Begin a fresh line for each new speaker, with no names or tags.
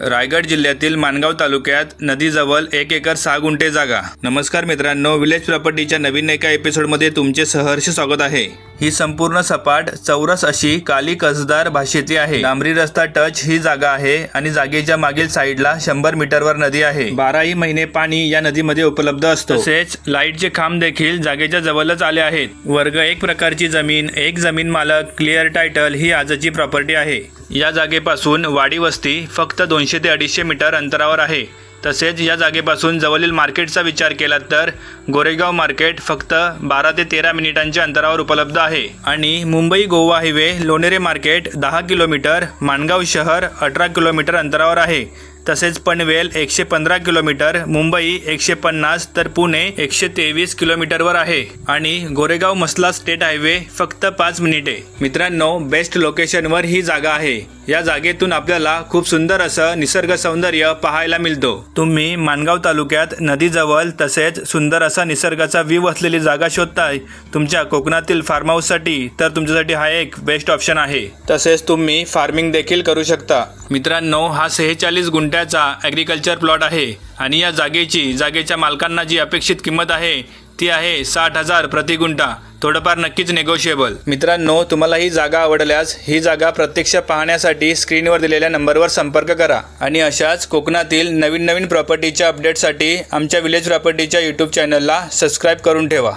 रायगड जिल्ह्यातील माणगाव तालुक्यात नदीजवळ एक एकर सहा गुंठे जागा. नमस्कार मित्रांनो विलेज प्रॉपर्टीच्या नवीन एका एपिसोडमध्ये तुमचे सहर्ष स्वागत आहे. ही संपूर्ण सपाट चौरस अशी काली कसदार भाषेची आहे. डांबरी रस्ता टच ही जागा आहे आणि जागेच्या मागील साईडला शंभर मीटरवर नदी आहे. बाराही महिने पाणी या नदीमध्ये उपलब्ध असतो. तसेच लाईटचे खांब देखील जागेच्या जवळच आले आहेत. वर्ग एक प्रकारची जमीन एक जमीन मालक क्लिअर टायटल ही आजची प्रॉपर्टी आहे. या जागेपासून वाडी वस्ती फक्त दोनशे ते अडीचशे मीटर अंतरावर आहे. तसेच या जागेपासून जवळील मार्केटचा विचार केला तर गोरेगाव मार्केट फक्त बारा ते तेरा मिनिटांच्या अंतरावर उपलब्ध आहे. आणि मुंबई गोवा हायवे लोणेरे मार्केट दहा किलोमीटर माणगाव शहर अठरा किलोमीटर अंतरावर आहे. तसेच पनवेल एकशे पंधरा किलोमीटर मुंबई एकशे पन्नास तर पुणे एकशे तेवीस किलोमीटरवर आहे. आणि गोरेगाव मसला स्टेट हायवे फक्त पाच मिनिटे. मित्रांनो बेस्ट लोकेशनवर ही जागा आहे. या जागेतून आपल्याला खूप सुंदर असं निसर्ग सौंदर्य पाहायला मिळतो. तुम्ही माणगाव तालुक्यात नदीजवळ तसेच सुंदर असा निसर्गाचा व्ह्यू असलेली जागा शोधताय तुमच्या कोकणातील फार्म हाऊससाठी तर तुमच्यासाठी हा एक बेस्ट ऑप्शन आहे. तसेच तुम्ही फार्मिंग देखील करू शकता. मित्रांनो हा सेहेचाळीस गुंठ्याचा ॲग्रिकल्चर प्लॉट आहे आणि या जागेची जागेच्या मालकांना जी अपेक्षित किंमत आहे ती आहे साठ हजार प्रति गुंठा. थोडंफार नक्कीच नेगोशिएबल मित्रांनो तुम्हाला ही जागा आवडल्यास ही जागा प्रत्यक्ष पाहण्यासाठी स्क्रीनवर दिलेल्या नंबरवर संपर्क करा. आणि अशाच कोकणातील नवीन नवीन प्रॉपर्टीच्या अपडेटसाठी आमच्या विलेज प्रॉपर्टीच्या यूट्यूब चॅनलला सबस्क्राईब करून ठेवा.